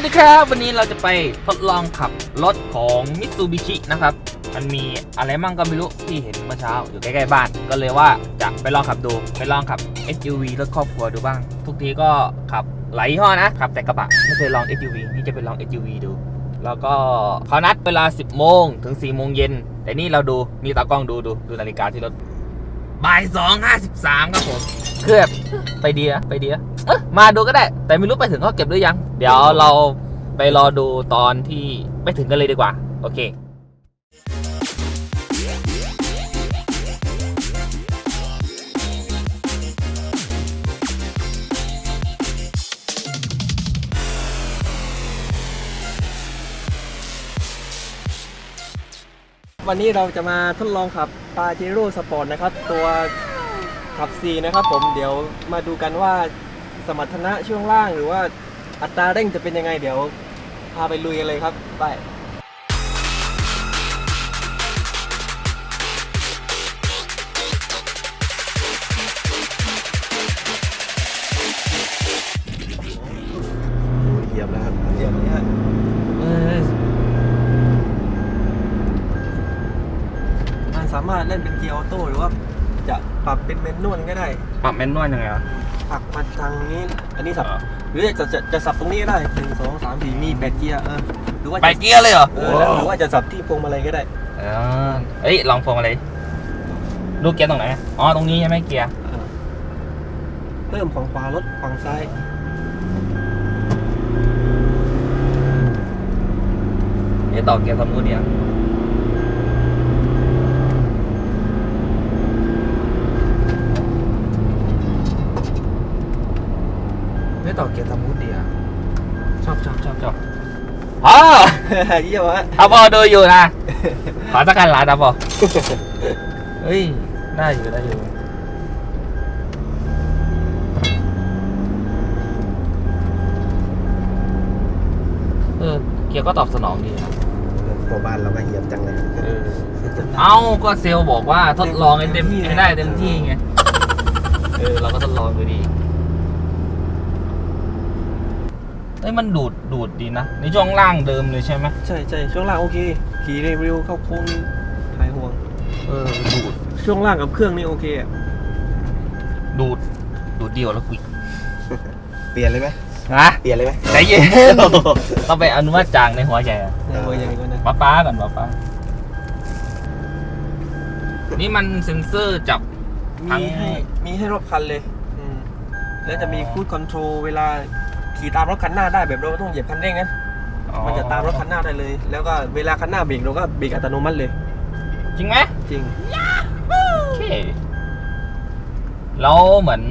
วัสดีครับ วันนี้เราจะไปทดลองขับรถของ Mitsubishi นะครับ มันมีอะไรมั่งก็ไม่รู้ที่เห็นเมื่อเช้า อยู่ใกล้ๆบ้าน ก็เลยว่าจะไปลองขับดู ไปลองขับ SUV รถครอบครัวดูบ้าง ทุกทีก็ขับหลายยี่ห้อนะขับแต่กระบะไม่เคยลอง SUV นี่จะไปลอง SUV ดู แล้วก็เขานัดเวลา 10 โมงถึง 4 โมงเย็น แต่นี่เราดูนี่ตากล้องดูดูดูนาฬิกาที่รถบ่ายสองห้าสิบสามครับผมเคือบ ไปเดีอะไปเดีอะเอะมาดูก็ได้ แต่ไม่รู้ไปถึงเขาเก็บหรือยัง เดี๋ยวเราไปรอดูตอนที่ไปถึงกันเลยดีกว่า โอเควันนี้เราจะมาทดลองขับปาเจโร่สปอร์ตนะครับ ตัว ขับ C นะครับผมเดี๋ยวมาดูกันว่าสมรรถนะช่วงล่างหรือว่าอัตราเร่งจะเป็นยังไง เดี๋ยวพาไปลุยกันเลยครับไปเหยียบแล้วครับเดี๋ยวนี้ฮะเออมันสามารถเล่นเป็นเกียร์ออโต้หรือว่า จะปรับเป็นเมนนวลก็ได้ ปรับแมนนวลยังไงวะผลักมาทางนี้ อันนี้สับหรือจะจะจะสับตรงนี้ก็ได้หนึ่งสองสามสี่มีแปดเกียร์เออ หรือว่าจะไปเกียร์เลยเหรอเออแล้วหรือว่าจะสับที่พวงมาลัยก็ได้ เออเอ้ยลองพวงมาเลยดูเกียร์ตรงไหนอ๋อตรงนี้ใช่ไหมเกียร์เออเพิ่มฝั่งขวารถฝั่งซ้าย เดี๋ยวต่อเกียร์สมมุติเดียวไม่ ต่อเกียร์สมมุติเดียวชอบชอบชอบชอบอ๋อเยี่ยมฮะทับอดูอยู่นะขอสักกันหลานทับอเฮ้ยได้อยู่ได้อยู่เออเกียร์ก็ตอบสนองดีนะพอบ้านเราก็เหยียบจังเลยเอ้าก็เซลบอกว่าทดลองให้เต็มให้ได้เต็มที่ไงเออเราก็ทดลองดูดี เอ้ยมันดูดดูดดีนะในช่วงล่างเดิมเลยใช่ไหมใช่ใช่ช่วงล่างโอเคขี่เร็วๆเข้าโค้งนี่หายห่วง เออดูดช่วงล่างกับเครื่องนี่โอเคอะดูดดูดเดียวแล้วกุยเปลี่ยนเลยไหมนะเปลี่ยนเลยไหมใจเย็นต้องไปอนุมัติจางในหัวใจอะในหัวใหญ่กว่านะป้าป้าก่อนป้าป้านี่มันเซ็นเซอร์จับทั้งมีให้มีให้รอบคันเลยอืมแล้วจะมีคูดคอนโทรลเวลา ขี่ตามรถคันหน้าได้แบบเราไม่ต้องเหยียบคันเร่งนะมันจะตามรถคันหน้าได้เลย แล้วก็เวลาคันหน้าเบรกเราก็เบรกอัตโนมัติเลย จริงไหมจริงโอเคแล้วเหมือน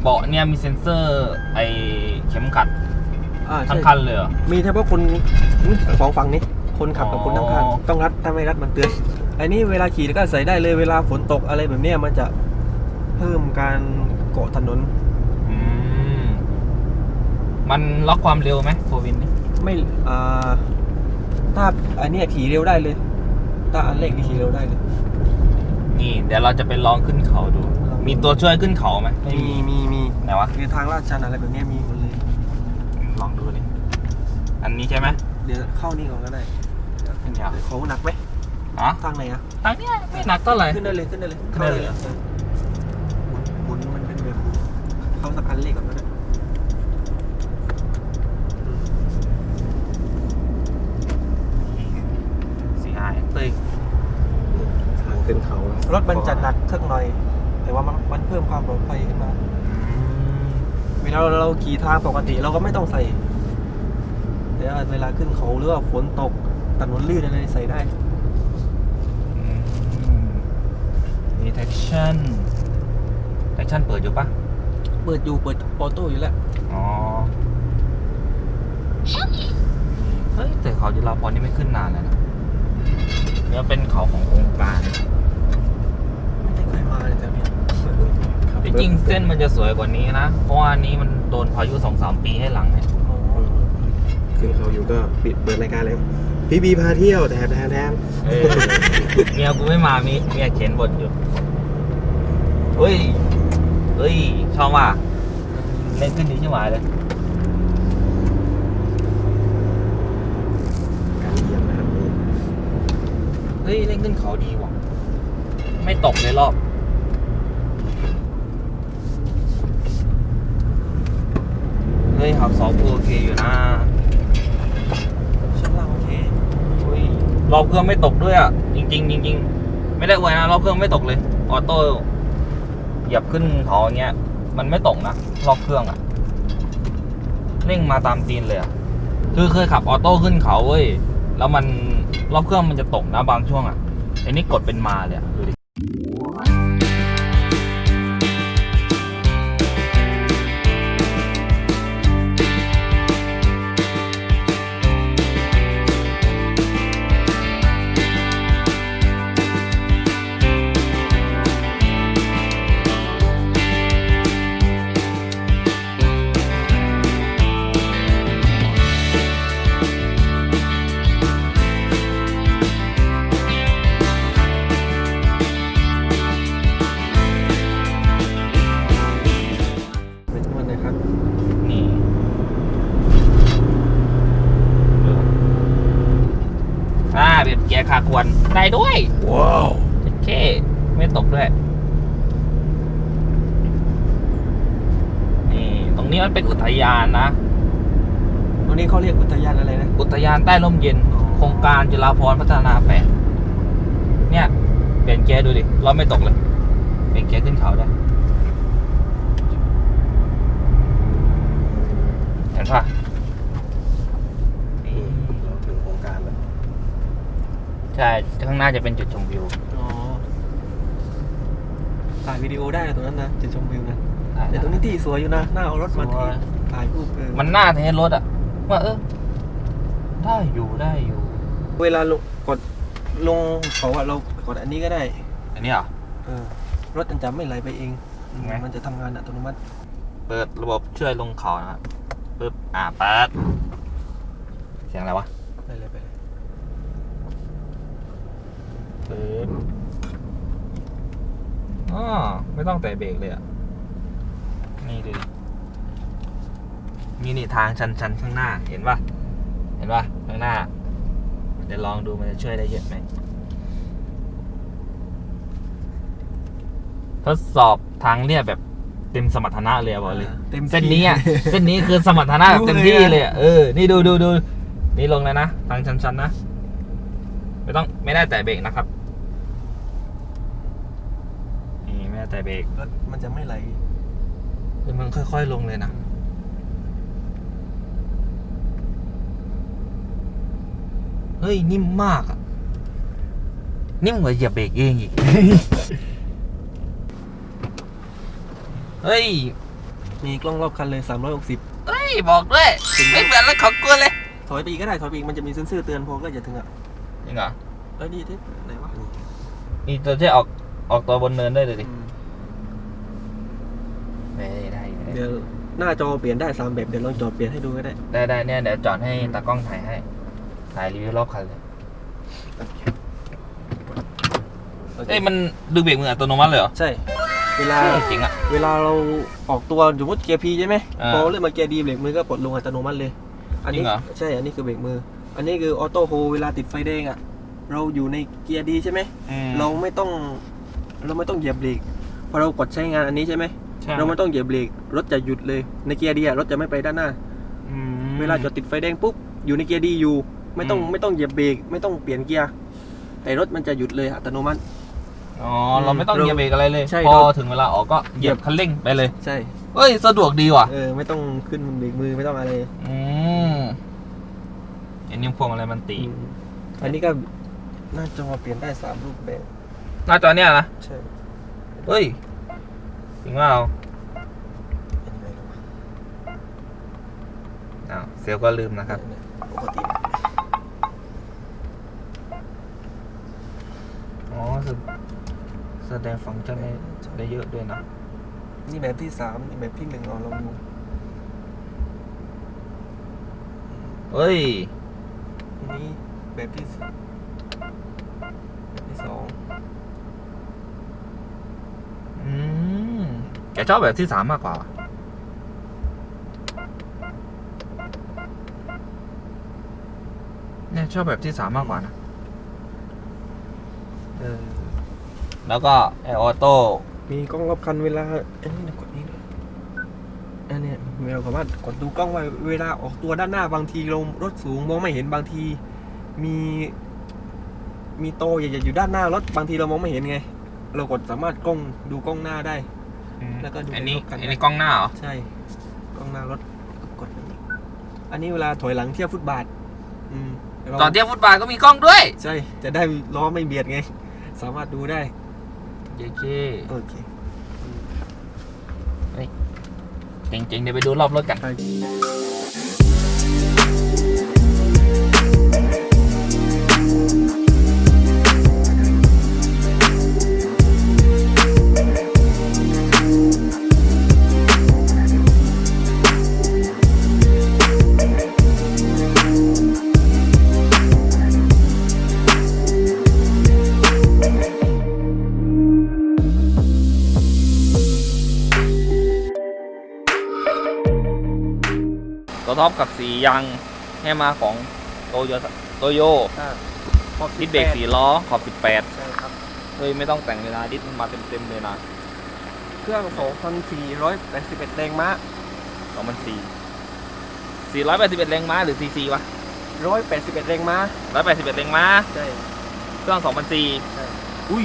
เบาะเนี่ยมีเซ็นเซอร์ไอเข็มขัดอ่าทั้ใช่งคันเลยเหรอมีเฉพาะคนสองฝั่งนี้ คนขับกับคนนั่งข้างอ๋อต้องรัดถ้าไม่รัดมันเตือนอันนี้เวลาขี่ก็ใส่ได้เลยเวลาฝนตกอะไรแบบเนี้ยมันจะเพิ่มการเกาะถนนอืม มันล็อกความเร็วไหมโฟวินนี่ไม่อ่าถ้าอันเนี้ยขี่เร็วได้เลยถ้าอันเล็กนี่ขี่เร็วได้เลย นี่ เดี๋ยวเราจะไปลองขึ้นเขาดู มีตัวช่วยขึ้นเขาไหมไม่มีมีมีไหนวะคือทางลาดชันอะไรแบบเนี้ยมีหมดเลย ลองดูดิอันนี้ใช่ไหมเดี๋ยวเข้านี่ก่อนก็ได้ขึ้นยาวเขาหนักไหมอ๋อทางไหนอะทางเนี้ยไม่หนักเท่าไหร่ขึ้นได้เลยขึ้นได้เลยขึ้นได้เลยเหรอออหมุนหมุนมันเป็นแบบเข้าสักอันเล็กก่อนก็ได้อืม สี่ห้าเต้ยทางขึ้นเขารถมันจะหนักสักหน่อย แต่ว่ามันมันเพิ่มความปลอดภัยขึ้นมาเวลาเราเราขี่ทางปกติเราก็ไม่ต้องใส่แต่ว่าเวลาขึ้นเขาหรือว่าฝนตกถนนลื่นอะไรใส่ได้มี traction traction เปิดอยู่ปะเปิดอยู่เปิดออโต้อยู่แล้วอ๋อเฮ้ยแต่เขาจุฬาพรณ์นี่ไม่ขึ้นนานแล้วนะ เนี่ยเป็นเขาของโครงการไม่เคยมาเลยแถวเนี้ยที่จริงเส้นมันจะสวยกว่านี้นะ เพราะว่าอันนี้มันโดนพายุสองสามปีให้หลังเนี่ยอ๋อขึ้นเขาอยู่ก็ปิดเปิดรายการเลยพี่บีพาเที่ยวแถมแถมแถมเออเมียกูไม่มามีเมียเขียนบทอยู่เฮ้ยเฮ้ยชอบว่าเล่นขึ้นดีชิบหายเลย ฮ้ย เล่นขึ้นเขาดีว่ะ ไม่ตกเลยรอบ เฮ้ยขับสองโอเคอยู่นะชั้นล่างโอเคอุ้ยรอบเครื่องไม่ตกด้วยอะ จริงๆจริงๆไม่ได้อวยนะรอบเครื่องไม่ตกเลย ออโต้เหยียบขึ้นเขาอย่างเงี้ย มันไม่ตกนะรอบเครื่องอะเร่งมาตามตีนเลยอะคือเคยขับออโต้ขึ้นเขาเว้ย แล้วมันรอบเครื่องมันจะตกนะบางช่วงอะอันนี้กดเป็นมาเลยอะดูดิ ไม่ตกด้วย นี่ ตรงนี้มันเป็นอุทยานนะ ตรงนี้เขาเรียกอุทยานอะไรนะ อุทยานใต้ร่มเย็นอ๋อโครงการจุฬาภรณ์พัฒนาแปดเนี่ย เปลี่ยนเกียร์ดูดิ เราไม่ตกเลย เปลี่ยนเกียร์ขึ้นเขาได้ เห็นปะนี่เราถึงโครงการแล้วใช่ ข้างหน้าจะเป็นจุดชมวิวอ๋อ ถ่ายวิดีโอได้นะตรงนั้นนะจะชมวิวนะแต่ตรงนี้ที่สวยอยู่นะหน้าเอารถมาสวยที่ถ่ายรูปเออมันหน้าเทสรถอะว่าเออได้อยู่ได้อยู่ เวลาลงกดลงเขาอะเรากดอันนี้ก็ได้ อันนี้เหรอเออรถมันจะไม่ไหลไปเองเห็นไหมมันจะทำงานอัตโนมัติ เปิดระบบช่วยลงเขานะครับปึ๊บอ่าเปิดเสียงอะไรวะไปเลยไปเลยปึ๊บ อ๋อไม่ต้องแต่เบรกเลยอะ นี่ดูดิมีนี่ทางชันๆข้างหน้า เห็นปะเห็นปะข้างหน้า เดี๋ยวลองดูมันจะช่วยได้เยอะไหม ทดสอบทางเรียบแบบเต็มสมรรถนะเลยอะบอกเลย เต็มที่เส้นนี้อะ เส้นนี้คือสมรรถนะแบบเต็มที่เลยอะเออ นี่ดูดูดูนี่ลงแล้วนะ ทางชันๆนะ ไม่ต้องไม่ได้แต่เบรกนะครับ นี่ ไม่ได้แต่เบรกรถมันจะไม่ไหลคือมันค่อย ๆ ลงเลยนะเฮ้ย นิ่มมากอะนิ่มกว่าเหยียบเบรกเองอีก เฮ้ย มีกล้องรอบคันเลย 360 เฮ้ย บอกด้วย ไม่เหมือนรถของกูเลย ถอยไปอีกก็ได้ ถอยไปอีกมันจะมีเซ็นเซอร์เตือนพอก็จะถึงอะจริงเหรอเอ้ยนี่ที่ไหนวะนี่ตัวที่ออกออกตัวบนเนินได้เลยดิ อืม ได้ได้ได้เดี๋ยวหน้าจอเปลี่ยนได้สามแบบเดี๋ยวลองจอเปลี่ยนให้ดูก็ได้ได้ได้เนี่ยเดี๋ยวจอดให้ตากล้องถ่ายให้ ถ่ายรีวิวรอบคันเลย เอ้ยมันดึงเบรกมืออัตโนมัติเลยเหรอใช่ เวลา จริงอะ เวลาเราออกตัวสมมติเกียร์พีใช่ไหมอ่าพอเลื่อนมาเกียร์ดีเบรกมือก็ปลดลงอัตโนมัติเลย อันี้จริงเหรอ ใช่ อันนี้คือเบรกมือ อันนี้คือออโต้โฮเวลาติดไฟแดงอะ เราอยู่ในเกียร์ดีใช่ไหม เราไม่ต้องเราไม่ต้องเหยียบเบรกพอเรากดใช้งานอันนี้ใช่ไหมใช่เราไม่ต้องเหยียบเบรกรถจะหยุดเลย ในเกียร์ดีอะรถจะไม่ไปด้านหน้า อืม เวลาจอดติดไฟแดงปุ๊บอยู่ในเกียร์ดีอยู่ ไม่ต้องอืม ไม่ต้องเหยียบเบรกไม่ต้องเปลี่ยนเกียร์แต่รถมันจะหยุดเลยอัตโนมัติ อ๋อเราไม่ต้องเหยียบเบรกอะไรเลย ใช่พอเรา ถึงเวลาออกก็เหยียบคันเร่งไปเลยใช่เฮ้ยสะดวกดีว่ะ เออไม่ต้องขึ้นเบรกมือไม่ต้องอะไรอืมอันนี้พวงอะไรมันตีอืมอันนี้ก็หน้าจอเปลี่ยนได้สามรูปแบบหน้าจอเนี่ยนะใช่ เฮ้ย จริงว่าเอาเป็นยังไงล่ะวะอ้าวเซลลก็ลืมนะครับ เนี่ยปกติอ๋อแสแสดงฟังก์ชันได้ได้เยอะด้วยนะ นี่แบบที่สามนี่แบบที่หนึ่งเอาลองดูเฮ้ยนนี้แบบที่สแบบที่สอง อืมแกชอบแบบที่สามมากกว่าว่ะเนี่ยชอบแบบที่สามมากกว่านะเออแล้วก็แอร์ออโต้มีกล้องรอบคันเวลาอันนี้นะกดนี้ด้วยอันเนี้ยเราสามารถกดดูกล้องไว้เวลาออกตัวด้านหน้าบางทีลงรถสูงมองไม่เห็นบางที มี มีโตใหญ่ๆอยู่ด้านหน้ารถบางทีเรามองไม่เห็นไง เรากดสามารถกล้องดูกล้องหน้าได้ แล้วก็ดูอันนี้ในรถกันอันนี้กล้องหน้าเหรอ ใช่ กล้องหน้ารถกดอันนี้อันนี้เวลาถอยหลังเทียบฟุตบาท อืมราตอนเทียบฟุตบาทก็มีกล้องด้วย ใช่ จะได้ล้อไม่เบียดไง สามารถดูได้เยเคโอเคเจ๋งๆเดี๋ยวไปดูรอบรถกัน ท็อปกับสียางให้มาของโตโยโตโยอ่าขอบดิสเบรก18สีล้อขอบใช่ครับ18เฮ้ยไม่ต้องแต่งเลยนะดิสมันมาเต็มๆเลยนะเครื่อง 2,481แรงม้า2004 481แรงม้าหรือ cc วะ181แรงม้า181แรงม้าใช่เครื่อง2004ใช่อุ้ย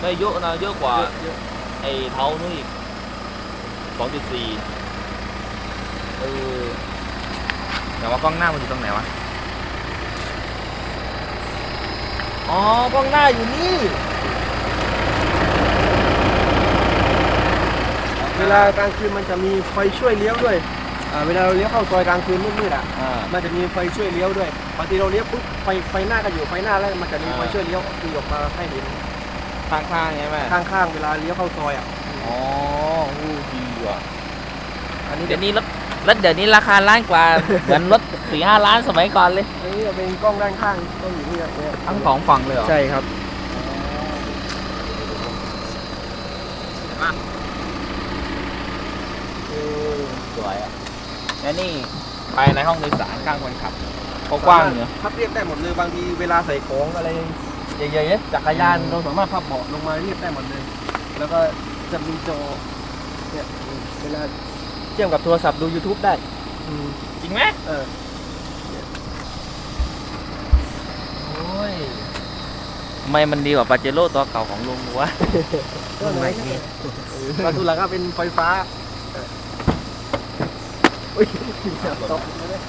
ได้เยอะนะเยอะกว่าเยอะเยอะไอ้เท้านู่นอีก2.4เออ แต่ว่ากล้องหน้ามันอยู่ตรงไหนวะ อ๋อกล้องหน้าอยู่นี่ เวลากลางคืนมันจะมีไฟช่วยเลี้ยวด้วยอ่าเวลาเราเลี้ยวเข้าซอยกลางคืนมืดๆอะ อ่า มันจะมีไฟช่วยเลี้ยวด้วยบางทีเราเลี้ยวปุ๊บไฟไฟหน้าก็อยู่ไฟหน้าแล้วมันจะมีไฟอ่าช่วยเลี้ยวตีออกมาให้เห็นข้างๆใช่ไหมข้างๆเวลาเลี้ยวเข้าซอยอะ อ๋ออู้ดีว่ะ อันนี้เดี๋ยวนี้รถ รถเดี๋ยวนี้ราคาล้านกว่า เหมือนรถสี่ห้าล้านสมัยก่อนเลย อันนี้จะเป็นกล้องด้านข้างกล้องอยู่นี่ครับเนี่ยทั้งสองฝั่งเลยเหรอใช่ครับเออสวยอะและนี่ภายในห้องโดยสารข้างคนขับเขากว้างเนอะพับเรียบได้หมดเลยบางทีเวลาใส่ของอะไรใหญ่ๆเนี่ยจักรยานเราสามารถพับเบาะลงมาเรียบได้หมดเลย แล้วก็จะมีจอเนี่ยเวลาเชื่อมกับโทรศัพท์ดู YouTube ได้อืมจริงไหมเออโอ้ยทำไมมันดีกว่าปาเจโร่ตัวเก่าของลุงวะ ก็ไหนประตูหลังก็เป็นไฟฟ้าเอออุ้ยตกเลย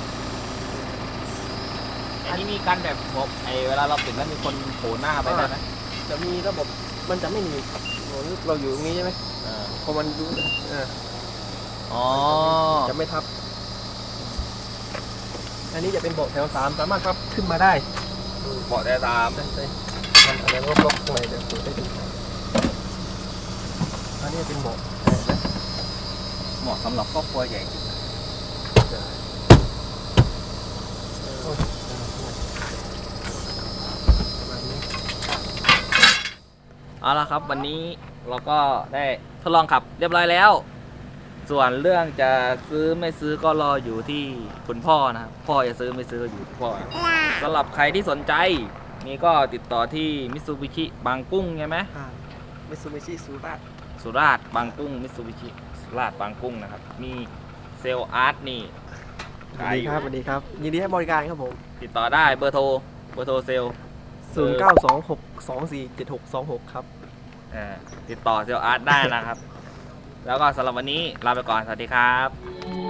อันนี้มีการแบบบอกไอเวลาเราปิดแล้วมีคนโผล่หน้าไปได้ไหมจะมีระบบมันจะไม่หนีบเหมือนเราอยู่ตรงนี้ใช่ไหมเออ พอมันดูเออ อ๋อ จะไม่ทับ อันนี้จะเป็นเบาะแถวสามสามารถพับขึ้นมาได้เบาะได้ตามใช่ใช่มันอะไรก็ล็อกตรงไหนเดี๋ยวผมได้ดูอันนี้เป็นเบาะเห็นไหมเหมาะสำหรับครอบครัวใหญ่โอ้ยประมาณนี้เอาละครับ วันนี้เราก็ได้ทดลองขับเรียบร้อยแล้ว ส่วนเรื่องจะซื้อไม่ซื้อก็รออยู่ที่คุณพ่อนะครับพ่อจะซื้อไม่ซื้ออยู่ที่พ่อสำหรับใครที่สนใจ นี่ก็ติดต่อที่มิ t ซูบิชิบางกุ้งใช่ไหมอ่ามิซูบิชิซูราสุราษฎร์บางกุ้งมิ t ซูบิชิสุราษฎร์บางกุ้งนะครับ มีเซลล์อาร์ตนี่ สวัสดีครับสวัสดีครับ ยินดีให้บริการครับผม ติดต่อได้เบอร์โทรเบอร์โทรเซลล์ 0 9 2 6 2 4 7 6 2 6 ครับ เอ่อติดต่อเซลล์อาร์ตได้นะครับ แล้วก็สำหรับวันนี้ลาไปก่อน สวัสดีครับ